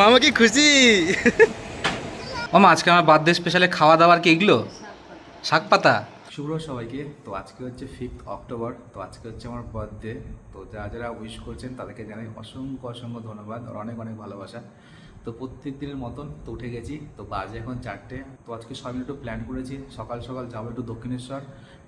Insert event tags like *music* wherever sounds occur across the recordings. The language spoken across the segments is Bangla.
মামা কি খুশি। ও মা আজকে আমার বার্থডে স্পেশালে খাওয়া দাওয়ার কি এগুলো? শাক পাতা? শুভ সবাইকে। তো আজকে হচ্ছে ফিফথ অক্টোবর তো আজকে হচ্ছে আমার বার্থডে তো যারা যারা উইশ করছেন তাদেরকে জানাই অসংখ্য অসংখ্য ধন্যবাদ আর অনেক অনেক ভালোবাসা। তো প্রত্যেক দিনের মতন তো উঠে গেছি তো বাজে এখন চারটে। তো আজকে সবাই মিলে একটু প্ল্যান করেছি। সকাল সকাল যাব একটু দক্ষিণেশ্বর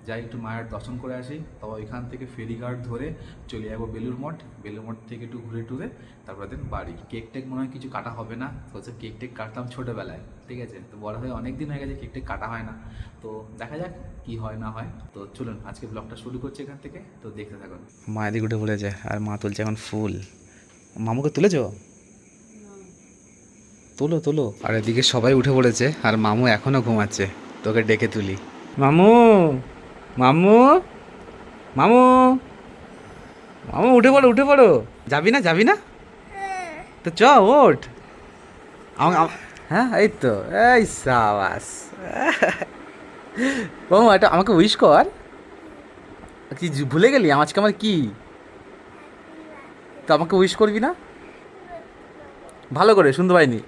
যাই একটু মায়ের দর্শন করে আসি। তো ওইখান থেকে ফেরিঘাট ধরে চলে যাব বেলুর মঠ। বেলুর মঠ থেকে একটু ঘুরে টুরে তারপরে দিন বাড়ি। কেক টেক মনে হয় কিছু কাটা হবে না। তো হচ্ছে কেক টেক কাটতাম ছোটোবেলায় ঠিক আছে? তো বড় হয়ে অনেক দিন হয়ে গেছে কেক টেক কাটা হয় না। তো দেখা যাক কি হয় না হয়। তো চলুন আজকে ব্লগটা শুরু করছি এখান থেকে। তো দেখতে থাকুন। মা এদিকে উঠে পড়েছে আর মা তুলছে এখন ফুল। মামুকে তুলেছ? তোলো তোলো। আর এদিকে সবাই উঠে পড়েছে আর মামু এখনও ঘুমাচ্ছে। তোকে ডেকে তুলি। মামু! মামু? মামু? মামু উঠে পড়ো উঠে পড়ো। যাবি না যাবি না? তো চ ওঠ। হ্যাঁ এই তো। এই সাবাস। মামু এটা আমাকে উইশ কর। কি ভুলে গেলি? আজকে আমার কি? তো আমাকে উইশ করবি না? ভালো করে শুনতে পাইনি।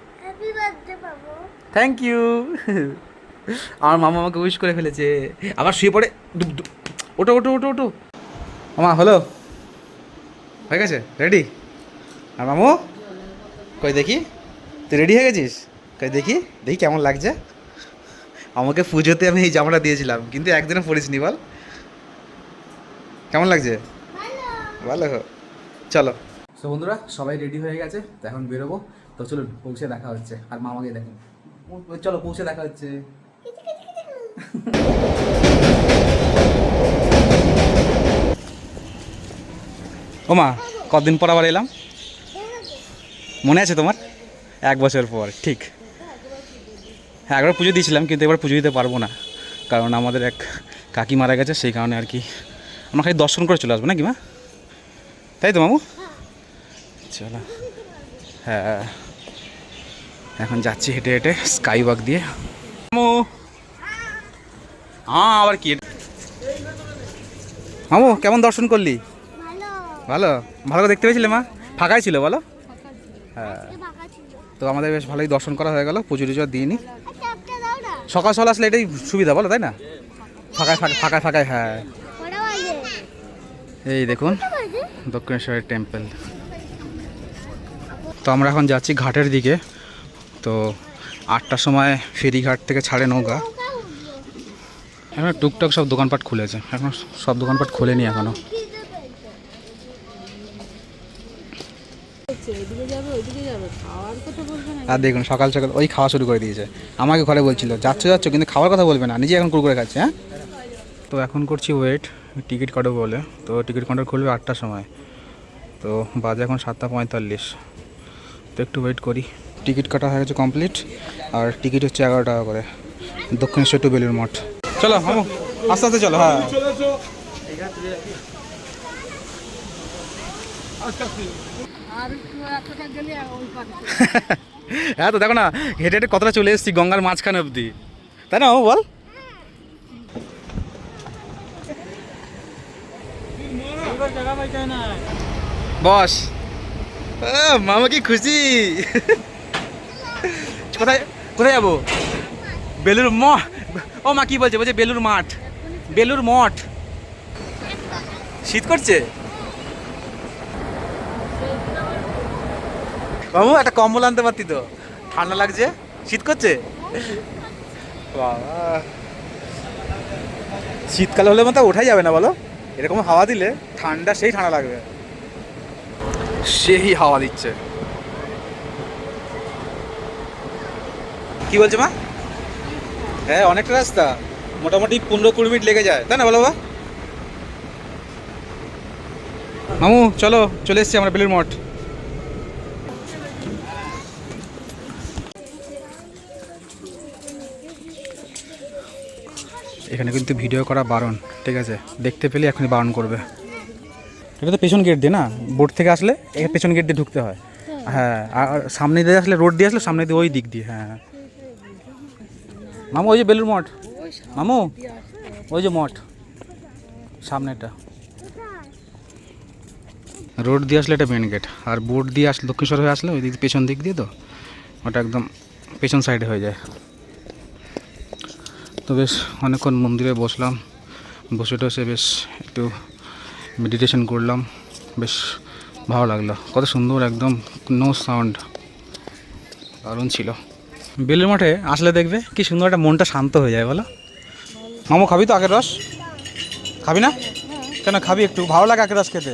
থ্যাংক ইউ আমার মামা আমাকে উইশ করে ফেলেছে। আবার শুয়ে পড়ে ওটো ওটো ওটো ওটো মামা, হলো? হয়ে গেছে? রেডি আর মামু? কই, দেখি? তুই রেডি হয়ে গেছিস? কই, দেখি? দেখি কেমন লাগছে। আমাকে পুজোতে আমি এই জামাটা দিয়েছিলাম, কিন্তু একদিনে একদিনও পরিসনি, বল। কেমন লাগছে? ভালো। চলো। তো বন্ধুরা, সবাই রেডি হয়ে গেছে, তো এখন বেরোবো। তো চলুন, পৌঁছে দেখা হচ্ছে। আর মামাকে দেখুন। চলো, পৌঁছে দেখা হচ্ছে। *laughs* ও মা কদিন পর আবার এলাম? মনে আছে তোমার? এক বছর পর, ঠিক। হ্যাঁ একবার পুজো দিয়েছিলাম, কিন্তু এবার পুজো দিতে পারব না। কারণ আমাদের এক কাকি মারা গেছে, সেই কারণে আর কি। আমরা খালি দর্শন করে চলে আসব, নাকি মা? তাই তো, মামু? চলো। হ্যাঁ। এখন যাচ্ছি হেঁটে হেঁটে স্কাই ওয়াক দিয়ে। মামু! হ্যাঁ আবার কি? মামু কেমন দর্শন করলি? ভালো। ভালো? করে দেখতে পেয়েছিলে মা? ফাঁকাই ছিল বলো। হ্যাঁ। তো আমাদের বেশ ভালোই দর্শন করা হয়ে গেল পুজো টুজো দিইনি। না। সকাল সকাল আসলে এটাই সুবিধা বলো তাই না? ফাঁকায় ফাঁকা ফাঁকায় ফাঁকায় হ্যাঁ। এই দেখুন দক্ষিণেশ্বরের টেম্পল। তো আমরা এখন যাচ্ছি ঘাটের দিকে। তো আটটার সময় ফেরিঘাট থেকে ছাড়ে নৌকা। এখন টুকটাক সব দোকানপাট খুলেছে। এখন সব দোকানপাট খোলেনি এখনও। এদিকে যাবে ওইদিকে যাবে। খাওয়ার কথা বলবে না আর দেখুন সকাল সকাল ওই খাওয়া শুরু করে দিয়েছে। আমাকে ঘরে বলছিল যাচ্ছ যাচ্ছ কিন্তু খাওয়ার কথা বলবে না। নিজে এখন কুরকুরে খাচ্ছে হ্যাঁ? তো এখন করছি ওয়েট টিকিট কাটো বলে। তো টিকিট কাউন্টার খুলবে আটটার সময়। তো বাজে এখন সাতটা পঁয়তাল্লিশ। তো একটু ওয়েট করি। টিকিট কাটা হয়ে গেছে কমপ্লিট আর টিকিট হচ্ছে এগারো টাকা করে। দক্ষিণেশ্বর টু বেলুর মঠ। চলো হামো আস্তে আস্তে চলো হ্যাঁ। *laughs* হ্যাঁ তো দেখো না, হেঁটে হেঁটে কতটা চলে এসেছি গঙ্গার মাঝখানে অবধি। তাই না ও বল? বস। মামা, কি খুশি? কোথায় কোথায় যাব? বেলুর ম ও মা, কি বলছে? বলছে বেলুর মাঠ। বেলুর মঠ। শীত করছে? বাবু, একটা কম্বল আনতে পারতি তো। ঠান্ডা লাগছে? শীত করছে? বাবা। শীতকালে হলে মতো ওঠাই যাবে না, বলো? এরকম হাওয়া দিলে ঠান্ডা, সেই ঠান্ডা লাগবে। সেই হাওয়া দিচ্ছে। কি বলছে মা? হ্যাঁ অনেকটা রাস্তা। মোটামুটি পনেরো কুড়ি মিনিট লেগে যায়। তাই না বলো বাবা মামু চলো চলে এসছি আমরা বেলুর মঠ। এখানে কিন্তু ভিডিও করা বারণ ঠিক আছে? দেখতে পেলে এখনই বারণ করবে। এটা তো পেছন গেট দিয়ে না? বোট থেকে আসলে পেছন গেট দিয়ে ঢুকতে হয়। হ্যাঁ আর সামনে দিয়ে আসলে রোড দিয়ে আসলে সামনে দিয়ে ওই দিক দিয়ে হ্যাঁ। মামু ওই যে বেলুর মঠ। মামু ওই যে মঠ। সামনেটা রোড দিয়ে আসলে এটা মেন গেট আর বোট দিয়ে আসলে দক্ষিণেশ্বর হয়ে আসলে ওই দিক পেছন দিক দিয়ে তো ওটা একদম পেছন সাইডে হয়ে যায়। তো বেশ অনেকক্ষণ মন্দিরে বসলাম। বসে টসে বেশ একটু মেডিটেশন করলাম। বেশ ভালো লাগল। কত সুন্দর একদম নো সাউন্ড দারুণ ছিল। বেলুর মাঠে আসলে দেখবে কি সুন্দর একটা মনটা শান্ত হয়ে যায়, বলো? মামু, খাবি তো আগের রস? খাবি না? কেন খাবি একটু? ভালো লাগে আগের রস খেতে।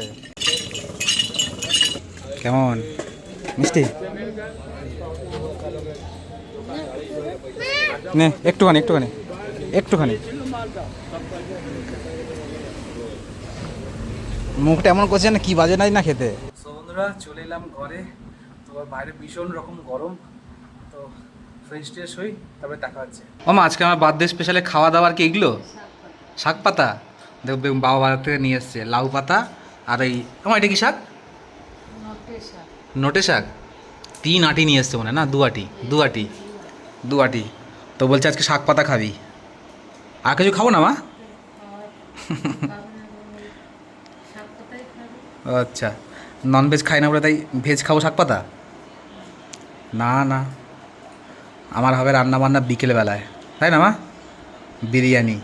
কেমন? মিষ্টি? নে, একটুখানি একটুখানি একটুখানি। মুখটা এমন করছে না কি বাজে নাই না খেতে। বন্ধুরা চলে এলাম ঘরে। তো বাইরে ভীষণ রকম গরম। তো ফ্রেশ ট্রেশ হই তারপরে দেখা হচ্ছে মামা আজকে আমার বার্থডে স্পেশালে খাওয়া দাওয়ার কি এগুলো? শাক পাতা। দেখবে বাবা বাজার থেকে নিয়ে এসছে লাউ পাতা আর এই আমার এটা কি শাক? নোটে শাক। তিন আটি নিয়ে এসছে মনে হয় না? দু আটি দু আটি দু আটি তো বলছে আজকে শাক পাতা খাবি। আর কিছু খাব না মা? আচ্ছা। নন ভেজ খাই না বলে তাই ভেজ খাব শাক পাতা? না না। আমার হবে রান্না বান্না বিকেলবেলায়। তাই না, মা? বিরিয়ানি,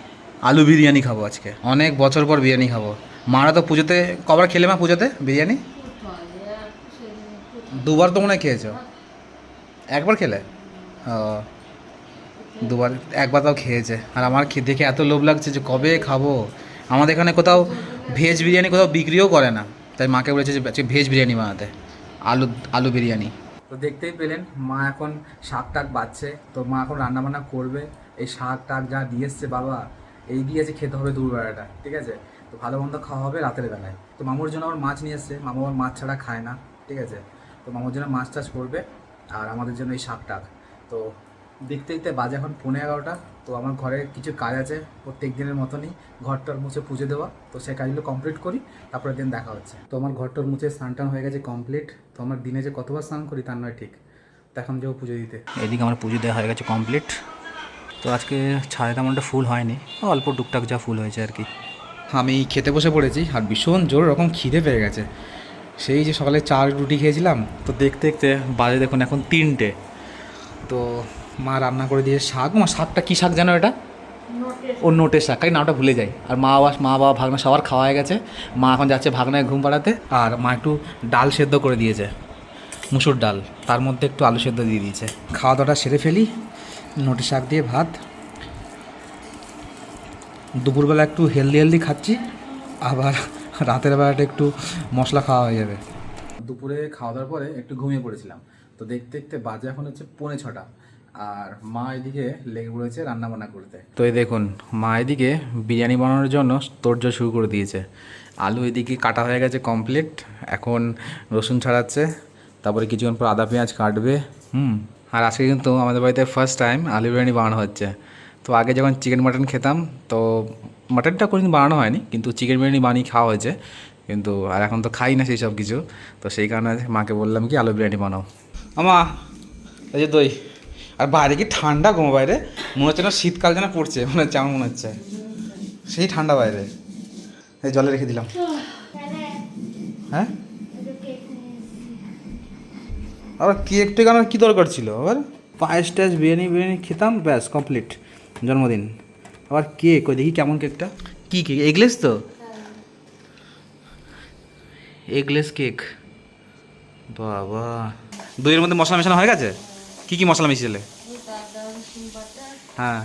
আলু বিরিয়ানি খাব আজকে। অনেক বছর পর বিরিয়ানি খাব। মারা তো পুজোতে, কবার খেলে মা পুজোতে বিরিয়ানি? দুবার তো মনে হয় খেয়েছো। একবার খেলে? ও, দুবার, একবার তাও খেয়েছে। আর আমার দেখে এত লোভ লাগছে যে কবে খাব? আমাদের এখানে কোথাও ভেজ বিরিয়ানি কোথাও বিক্রিও করে না। তাই মাকে বলেছে যে ভেজ বিরিয়ানি বানাতে। আলু আলু বিরিয়ানি। তো দেখতেই পেলেন মা এখন শাক টাক বাচ্ছে তো মা এখন রান্নাবান্না করবে। এই শাক টাক যা দিয়ে এসছে বাবা, এই দিয়ে যে খেতে হবে দুপুরবেলাটা, ঠিক আছে? তো ভালো মন্দ খাওয়া হবে রাতের বেলায়। তো মামুর জন্য আবার মাছ নিয়ে এসছে। মামু আবার মাছ ছাড়া খায় না, ঠিক আছে? তো মামুর জন্য মাছ টাছ করবে আর আমাদের জন্য এই শাক টাক। তো দেখতে দেখতে বাজে এখন পনেরো এগারোটা। তো আমার ঘরে কিছু কাজ আছে প্রত্যেক দিনের মতনই ঘরটার মুছে পুজো দেওয়া। তো সেই কাজগুলো কমপ্লিট করি তারপরে দিন দেখা হচ্ছে। তো আমার ঘরটার মুছে স্নান টান হয়ে গেছে কমপ্লিট তো আমার দিনে যে কতবার স্নান করি তার নয় ঠিক। তো এখন যাব পুজো দিতে। এদিকে আমার পুজো দেওয়া হয়ে গেছে কমপ্লিট তো আজকে ছাদে তেমনটা ফুল হয়নি অল্প টুকটাক যা ফুল হয়েছে আর কি। আমি খেতে বসে পড়েছি আর ভীষণ জোর রকম খিদে পেয়ে গেছে। সেই যে সকালে চার রুটি খেয়েছিলাম তো দেখতে দেখতে বাজে দেখুন এখন তিনটে। তো মা রান্না করে দিয়ে শাক। মা, শাকটা কী শাক জানো এটা? ও নোটের শাক। কাই নামটা ভুলে যাই। আর মা বাবা মা বাবা ভাগনা সবার খাওয়া হয়ে গেছে। মা এখন যাচ্ছে ভাগনায় ঘুম পাড়াতে। আর মা একটু ডাল সেদ্ধ করে দিয়েছে। মুসুর ডাল। তার মধ্যে একটু আলু সেদ্ধ দিয়ে দিয়েছে। খাওয়া দাওয়াটা সেরে ফেলি। নোটে শাক দিয়ে ভাত। দুপুরবেলা একটু হেলদি হেলদি খাচ্ছি। আবার রাতের বেলাটা একটু মশলা খাওয়া হয়ে যাবে। দুপুরে খাওয়া দাওয়ার পরে একটু ঘুমিয়ে পড়েছিলাম। তো দেখতে দেখতে বাজে এখন হচ্ছে পৌনে ছটা। আর মা এদিকে লেগে পড়েছে রান্না বান্না করতে। তো এই দেখুন মা এদিকে বিরিয়ানি বানানোর জন্য তোড়জোড় শুরু করে দিয়েছে। আলু এদিকে কাটা হয়ে গেছে কমপ্লিট এখন রসুন ছাড়াচ্ছে তারপরে কিছুক্ষণ পর আদা পেঁয়াজ কাটবে হুম আর আজকে কিন্তু আমাদের বাড়িতে ফার্স্ট টাইম আলু বিরিয়ানি বানানো হচ্ছে। তো আগে যখন চিকেন মাটন খেতাম তো মাটনটা কোনোদিন বানানো হয়নি কিন্তু চিকেন বিরিয়ানি বানিয়ে খাওয়া হয়েছে কিন্তু আর এখন তো খাই না সেই সব কিছু। তো সেই কারণে মাকে বললাম কি আলু বিরিয়ানি বানাও। আমা এই যে দই। আর বাইরে কি ঠান্ডা গো বাইরে? মনে হচ্ছে না শীতকাল যেন পড়ছে, মনে হচ্ছে আমার মনে হচ্ছে। সেই ঠান্ডা বাইরে। এই জলে রেখে দিলাম। হ্যাঁ? আবার কেক টেক আনার কী দরকার ছিল? আবার পায়েস টায়েস, বিরিয়ানি বিরিয়ানি খেতাম, ব্যাস কমপ্লিট জন্মদিন। আবার কেক ওই দেখি কেমন কেকটা কী কেক এগলেস তো? এগলেস কেক বাবা। দইয়ের মধ্যে মশলা মেশানো হয়ে গেছে? কি কি মশলা মিশিয়েছিলে? হ্যাঁ।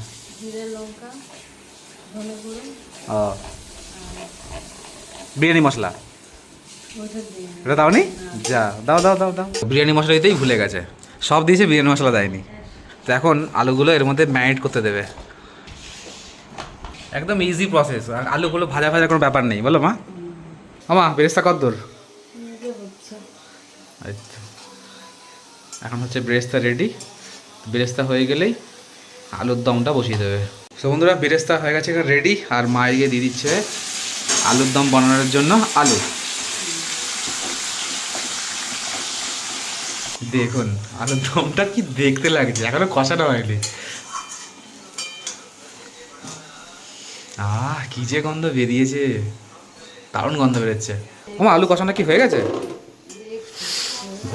ও। বিরিয়ানি মশলা? এটা দাও নি যা দাও দাও দাও দাও। বিরিয়ানি মশলা দিতেই ভুলে গেছে। সব দিয়েছে বিরিয়ানি মশলা দেয়নি। তো এখন আলুগুলো এর মধ্যে ম্যারিনেট করতে দেবে। একদম ইজি প্রসেস আর আলুগুলো ভাজা ভাজা কোনো ব্যাপার নেই। বলো মা। আমা বেরেস্তা কত দূর আচ্ছা। এখন হচ্ছে বেরেস্তা রেডি বেরেস্তা হয়ে গেলেই আলুর দমটা বসিয়ে দেবে। সো বন্ধুরা, বেরেস্তা হয়ে গেছে রেডি আর মায়ের গিয়ে দিয়ে দিচ্ছে আলুর দম বানানোর জন্য আলু। দেখুন, আলুর দমটা কি দেখতে লাগছে, এখনও কষানো হয়নি। আহ, কি যে গন্ধ বেরিয়েছে, দারুণ গন্ধ বেরোচ্ছে। ওমা, আলু কষানো কি হয়ে গেছে?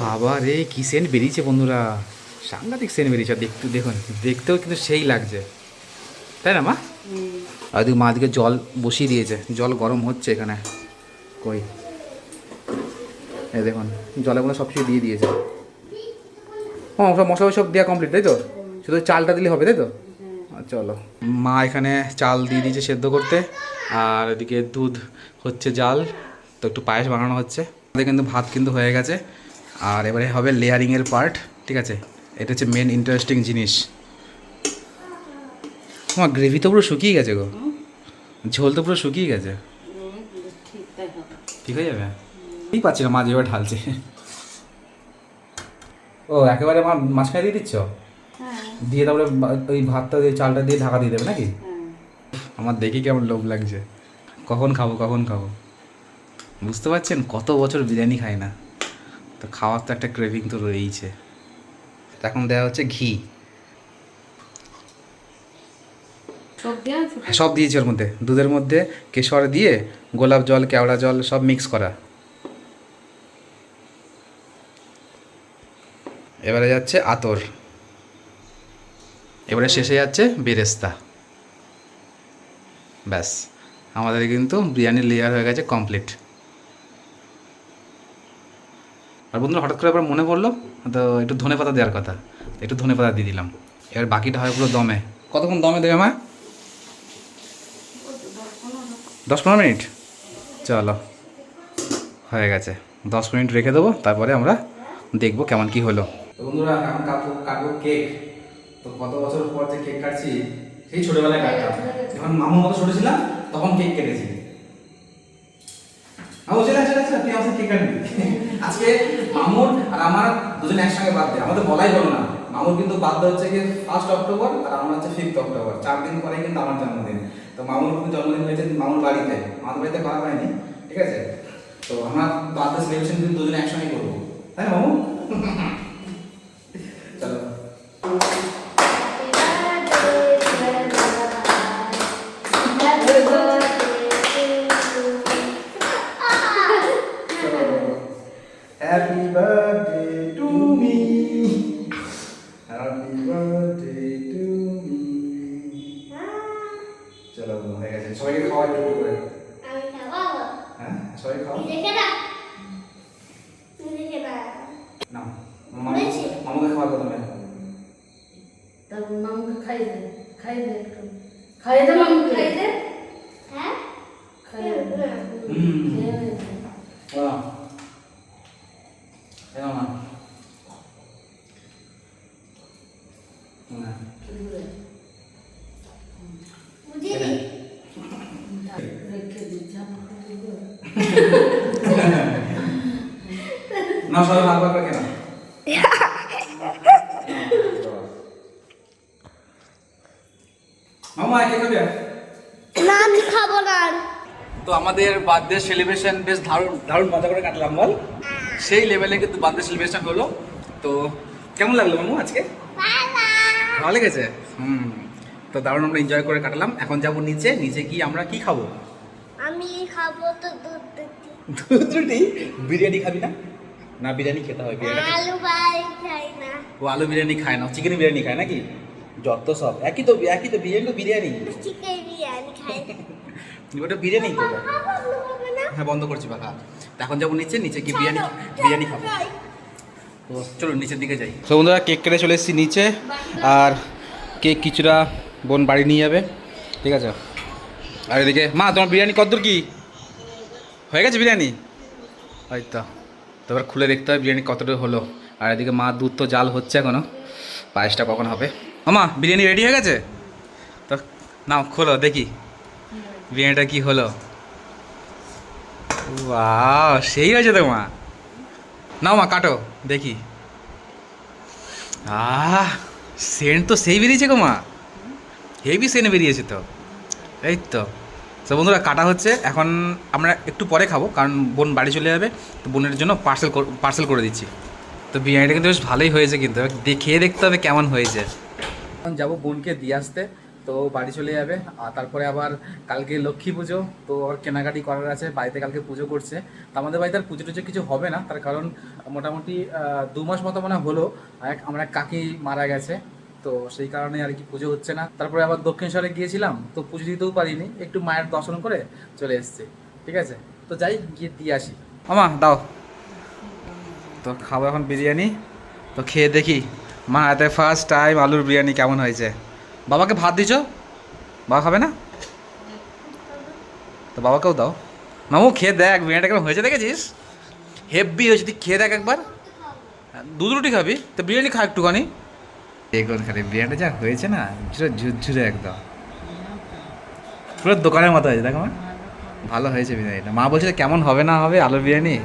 বাবা রে কি সেন্ট বেরিয়েছে বন্ধুরা? সাংঘাতিক সেন্ট বেরিয়েছে দেখতে দেখুন দেখতেও কিন্তু সেই লাগছে। তাই না মা? আর মা দিকে জল বসিয়ে দিয়েছে জল গরম হচ্ছে এখানে। কই? এই দেখুন জলেগুলো সব কিছু দিয়ে দিয়েছে। ও সব মশলা সব দেওয়া কমপ্লিট তাই তো? শুধু চালটা দিলে হবে তাই তো? আচ্ছা, চলো। মা এখানে চাল দিয়ে দিয়েছে সেদ্ধ করতে আর এদিকে দুধ হচ্ছে জাল তো একটু পায়েস বানানো হচ্ছে। আমাদের কিন্তু ভাত কিন্তু হয়ে গেছে। আর এবারে হবে লেয়ারিংয়ের পার্ট ঠিক আছে? এটা হচ্ছে মেন ইন্টারেস্টিং জিনিস। তোমার গ্রেভি তো পুরো শুকিয়ে গেছে গো। ঝোল তো পুরো শুকিয়ে গেছে। ঠিক হয়ে যাবে? ঠিক পাচ্ছি না মাছ যেভাবে ঢালছে। ও একেবারে মা মাঝখানে দিয়ে দিচ্ছ? হ্যাঁ। দিয়ে তারপরে ওই ভাতটা দিয়ে চালটা দিয়ে ঢাকা দিয়ে দেবে নাকি? হ্যাঁ। আমার দেখি কেমন লোভ লাগছে। কখন খাব কখন খাব? বুঝতে পারছেন? কত বছর বিরিয়ানি খাই না। তো খাওয়ার তো একটা ক্রেভিং তো রয়েইছে। এখন দেওয়া হচ্ছে ঘি। সব হ্যাঁ, সব দিয়েছি ওর মধ্যে। দুধের মধ্যে কেশর দিয়ে গোলাপ জল কেওড়া জল সব মিক্স করা। এবারে যাচ্ছে আতর। এবারে শেষে যাচ্ছে বেরেস্তা। ব্যাস। আমাদের কিন্তু বিরিয়ানির লেয়ার হয়ে গেছে কমপ্লিট আর বন্ধুরা হঠাৎ করে আবার মনে পড়ল, তো একটু ধনে পাতা দেওয়ার কথা একটু ধনে পাতা দিয়ে দিলাম। এবার বাকিটা হয় পুরো দমে। কতক্ষণ দমে দেবে মা? দশ পনেরো মিনিট? চলো, হয়ে গেছে। দশ মিনিট রেখে দেবো, তারপরে আমরা দেখব কেমন কি হলো। বন্ধুরা, এখন কাটবো কাটবো কেক। তো কত বছর পর যে কেক কাটছি, সেই ছোটবেলায় কাটতাম। যখন মামুর মতো ছোট ছিলাম, তখন কেক কেটেছি। মামু, চলে আসে তুই আমার কেক কাটবি। আমার দুজন একসঙ্গে বাদ দেয়। আমাদের বলাই হলো না। মামুর কিন্তু বাদ দেওয়া হচ্ছে গিয়ে ফার্স্ট অক্টোবর আর আমার হচ্ছে ফিফথ অক্টোবর চার দিন পরে কিন্তু আমার জন্মদিন। তো মামুর কিন্তু জন্মদিন হয়েছে মামুর বাড়িতে। আমাদের বাড়িতে করা হয়নি, ঠিক আছে? তো আমার বার্থডে সেলিব্রেশন কিন্তু দুজন একসঙ্গে করব। তাই মামু চলো happy birthday to me happy birthday to me চলো হয়ে গেছে সবাইকে খাওয়া একটু একটু করে আমি খাব হ্যাঁ সবাই খাও দেখে না দেখে না নাও মামা হয়েছে? মামাকে খাওয়া প্রথমে তারপর মামুকে খাই দে খাই দে একটু খাই দে মামুকে খাই দে হ্যাঁ খাই দে হুম। খেয়ে নে। নাও এই নাও না না বুঝিনি রেখে দিচ্ছি আমাকে দিবে। না সবাই ভাগ ভাগ করে কেন? মামা কে খাবে? না আমি খাব না। তো আমাদের বার্থডে সেলিব্রেশন বেশ দারুণ দারুণ মজা করে কাটলাম বল। সেই লেভেলে কিন্তু বার্থডে সেলিব্রেশন হলো। তো কেমন লাগল মামু আজকে? ভালো। লেগেছে? হুম। তো দারুণ আমরা এনজয় করে কাটালাম। এখন যাব নিচে নিচে গিয়ে আমরা কি খাব? আমি খাব তো দুধ দুধ দুধ রুটি? বিরিয়ানি খাবি না? না বিরিয়ানি খেতে হয় বিরিয়ানি আলু বাই খাই না। ও আলু বিরিয়ানি খায় না চিকেন বিরিয়ানি খায় নাকি? যত সব একই তো একই তো বিরিয়ানি তো বিরিয়ানি। চিকেন বিরিয়ানি খাই। *laughs* ওটা বিরিয়ানি তো। খাব না? হ্যাঁ বন্ধ করছি বাবা। এখন যাব নিচে নিচে কি বিরিয়ানি বিরিয়ানি খাব। তো চলো নিচের দিকে যাই। তো বন্ধুরা কেক কেটে চলে এসেছি নিচে। আর কেক কিছুটা বোন বাড়ি নিয়ে যাবে। ঠিক আছে? আর এদিকে মা তোমার বিরিয়ানি কতদূর কি? হয়ে গেছে বিরিয়ানি? ওই তারপর খুলে দেখতে হবে বিরিয়ানি কতটা হলো। আর এদিকে মা দুধ তো জাল হচ্ছে এখনও। পায়েসটা কখন হবে? মামা বিরিয়ানি রেডি হয়ে গেছে? তো নাও, খোলো, দেখি। বিরিয়ানিটা কি হলো? ওয়াও, সেই হয়েছে তো মা। নাও মা, কাটো, দেখি। আহ, সেন্ট তো সেই বেরিয়েছে গো মা। হেভি সেন্ট বেরিয়েছে তো। এই তো। তো বন্ধুরা, কাটা হচ্ছে। এখন আমরা একটু পরে খাব, কারণ বোন বাড়ি চলে যাবে, তো বোনের জন্য পার্সেল পার্সেল করে দিচ্ছি। তো বিরিয়ানিটা কিন্তু বেশ ভালোই হয়েছে কিন্তু খেয়ে দেখতে হবে কেমন হয়েছে। এখন যাব বোনকে দিয়ে আসতে, তো বাড়ি চলে যাবে, আর তারপরে আবার কালকে লক্ষ্মী পুজো, তো আবার কেনাকাটি করার আছে, বাড়িতে কালকে পুজো করছে। তো আমাদের বাড়িতে আর পুজো টুজো কিছু হবে না, তার কারণ মোটামুটি দু মাস মতো মনে হলো এক আমার কাকি মারা গেছে তো সেই কারণে আর কি পুজো হচ্ছে না। তারপরে আবার দক্ষিণেশ্বরে গিয়েছিলাম, তো পুজো দিতেও পারিনি। একটু মায়ের দর্শন করে চলে এসেছি, ঠিক আছে? তো যাই, গিয়ে দিয়ে আসি। আমা দাও। তো খাব এখন বিরিয়ানি। তো খেয়ে দেখি, মা, এতে ফার্স্ট টাইম আলুর বিরিয়ানি কেমন হয়েছে? বাবাকে ভাত দিছো? বাবা খাবে না? তো বাবাকেও দাও। মামু, খেয়ে দেখ, বিরিয়ানিটা কেমন হয়েছে দেখেছিস? হেভি হয়েছে, তুই খেয়ে দেখ একবার। দুধ রুটি খাবি? তো বিরিয়ানি খা একটুখানি। দেখুন খালি, বিরিয়ানিটা যা হয়েছে না ঝুরে ঝুরঝুরে একদম। পুরো দোকানের মতো হয়েছে, দেখো ভালো হয়েছে বিরিয়ানিটা। মা বলছে কেমন হবে না হবে আলুর বিরিয়ানি?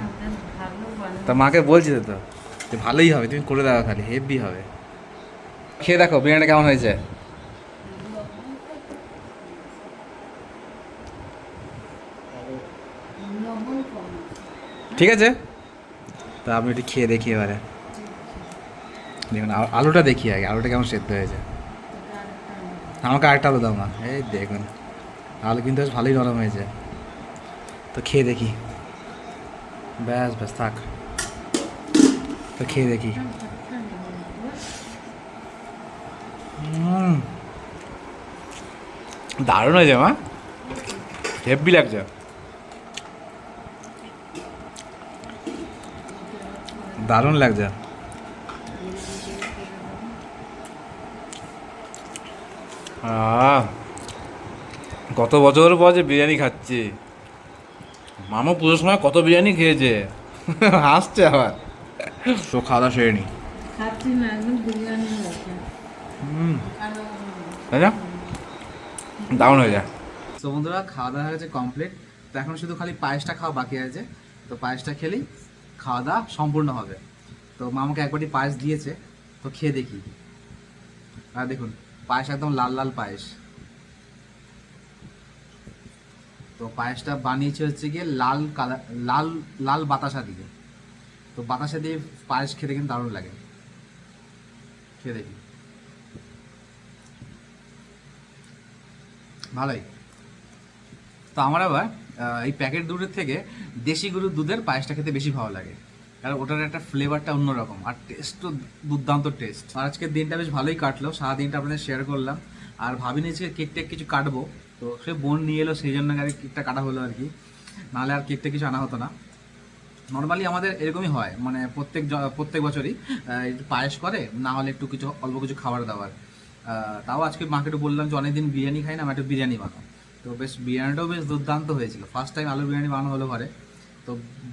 তা মাকে বলছি তো, যে ভালোই হবে, তুমি করে দাও খালি, হেভি হবে। খেয়ে দেখো বিরিয়ানিটা কেমন হয়েছে। ঠিক আছে? তা আমি একটু খেয়ে দেখি এবারে। দেখুন আলুটা দেখি আগে, আলুটা কেমন সেদ্ধ হয়েছে আমাকে আরেকটা আলু দাও না এই দেখুন, আলু কিন্তু বেশ ভালোই নরম হয়েছে। তো খেয়ে দেখি। ব্যাস ব্যাস, থাক। তো খেয়ে দেখি। দারুণ হয়েছে মা। হেভি লাগছে। দারুণ লাগছে। কত বছর পর যে বিরিয়ানি খাচ্ছি। মামা পুজোর সময় কত বিরিয়ানি খেয়েছে? *laughs* হাসছে আবার। তো খাওয়া দাওয়া সেরে নি। খাচ্ছি না একদম তাই না? দারুণ হয়ে যায়। তো বন্ধুরা খাওয়া দাওয়া হয়ে গেছে কমপ্লিট তো এখন শুধু খালি পায়েসটা খাওয়া বাকি আছে। তো পায়েসটা খেলেই খাওয়া দাওয়া সম্পূর্ণ হবে। তো মা আমাকে একবারটি পায়েস দিয়েছে তো খেয়ে দেখি। আর দেখুন পায়েস একদম লাল লাল পায়েস। তো পায়েসটা বানিয়েছে হচ্ছে গিয়ে লাল কালার, লাল লাল বাতাসা দিয়ে। তো বাতাসা দিয়ে পায়েস খেতে কিন্তু দারুণ লাগে। খেয়ে দেখি। ভালোই। তো আমার আবার এই প্যাকেট দুধের থেকে দেশি গরুর দুধের পায়েসটা খেতে বেশি ভালো লাগে। কারণ ওটার একটা ফ্লেভারটা অন্যরকম। আর টেস্টও দুর্দান্ত টেস্ট আর আজকের দিনটা বেশ ভালোই কাটলো। সারা দিনটা আপনাদের শেয়ার করলাম। আর ভাবিনি যে কেক টেক কিছু কাটবো। তো সে বোন নিয়ে এলো, সেই জন্য আর কেকটা কাটা হলো আর কি। নাহলে আর কেকটা কিছু আনা হতো না। নর্মালি আমাদের এরকমই হয়। মানে প্রত্যেক প্রত্যেক বছরই একটু পায়েস করে, না হলে একটু কিছু, অল্প কিছু খাবার দাবার। তাও আজকে মাকে একটু বললাম যে অনেকদিন বিরিয়ানি খাই না আমার একটু বিরিয়ানি বানাও। তো বেশ, বিরিয়ানিটাও বেশ দুর্দান্ত হয়েছিল। ফার্স্ট টাইম আলু বিরিয়ানি বানানো হলো ঘরে। তো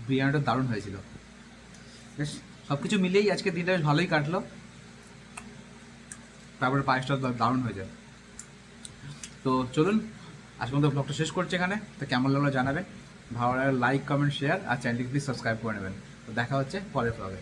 বিরিয়ানিটা দারুণ হয়েছিল। বেশ সব কিছু মিলিয়েই আজকে দিনটা বেশ ভালোই কাটলো। তারপরে পায়েসটা দারুণ হয়ে যায় তো চলুন, আজ পর্যন্ত ব্লগটা শেষ করছে এখানে। তো কেমন লাগল জানাবেন। ভালো লাগলে লাইক কমেন্ট শেয়ার আর চ্যানেলটি প্লিজ সাবস্ক্রাইব করে নেবেন। তো দেখা হচ্ছে পরের ব্লগে